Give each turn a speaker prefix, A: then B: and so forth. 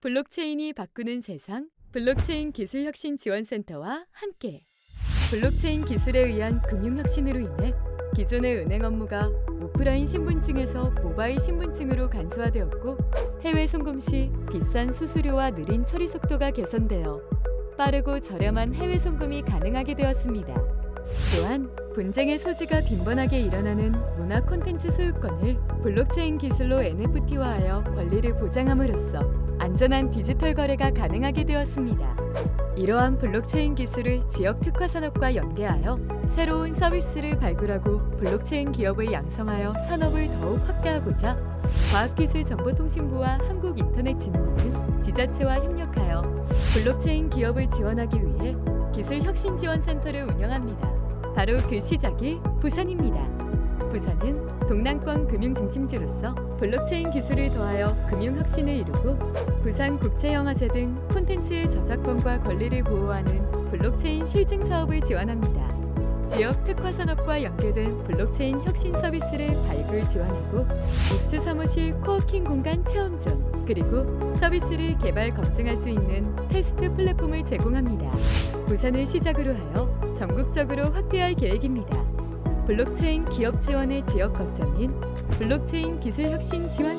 A: 블록체인이 바꾸는 세상 블록체인 기술 혁신 지원센터와 함께 블록체인 기술에 의한 금융 혁신으로 인해 기존의 은행 업무가 오프라인 신분증에서 모바일 신분증으로 간소화되었고 해외 송금 시 비싼 수수료와 느린 처리 속도가 개선되어 빠르고 저렴한 해외 송금이 가능하게 되었습니다. 또한 분쟁의 소지가 빈번하게 일어나는 문화 콘텐츠 소유권을 블록체인 기술로 NFT화하여 권리를 보장함으로써 안전한 디지털 거래가 가능하게 되었습니다. 이러한 블록체인 기술을 지역 특화 산업과 연계하여 새로운 서비스를 발굴하고 블록체인 기업을 양성하여 산업을 더욱 확대하고자 과학기술정보통신부와 한국인터넷진흥원은 지자체와 협력하여 블록체인 기업을 지원하기 위해 기술혁신지원센터를 운영합니다. 바로 그 시작이 부산입니다. 부산은 동남권 금융 중심지로서 블록체인 기술을 더하여 금융 혁신을 이루고 부산 국제영화제 등 콘텐츠의 저작권과 권리를 보호하는 블록체인 실증 사업을 지원합니다. 지역 특화 산업과 연계된 블록체인 혁신 서비스를 발굴 지원하고 입주 사무실 코워킹 공간 체험존 그리고 서비스를 개발 검증할 수 있는 테스트 플랫폼을 제공합니다. 부산을 시작으로 하여 전국적으로 확대할 계획입니다. 블록체인 기업 지원의 지역 거점인 블록체인 기술 혁신 지원센터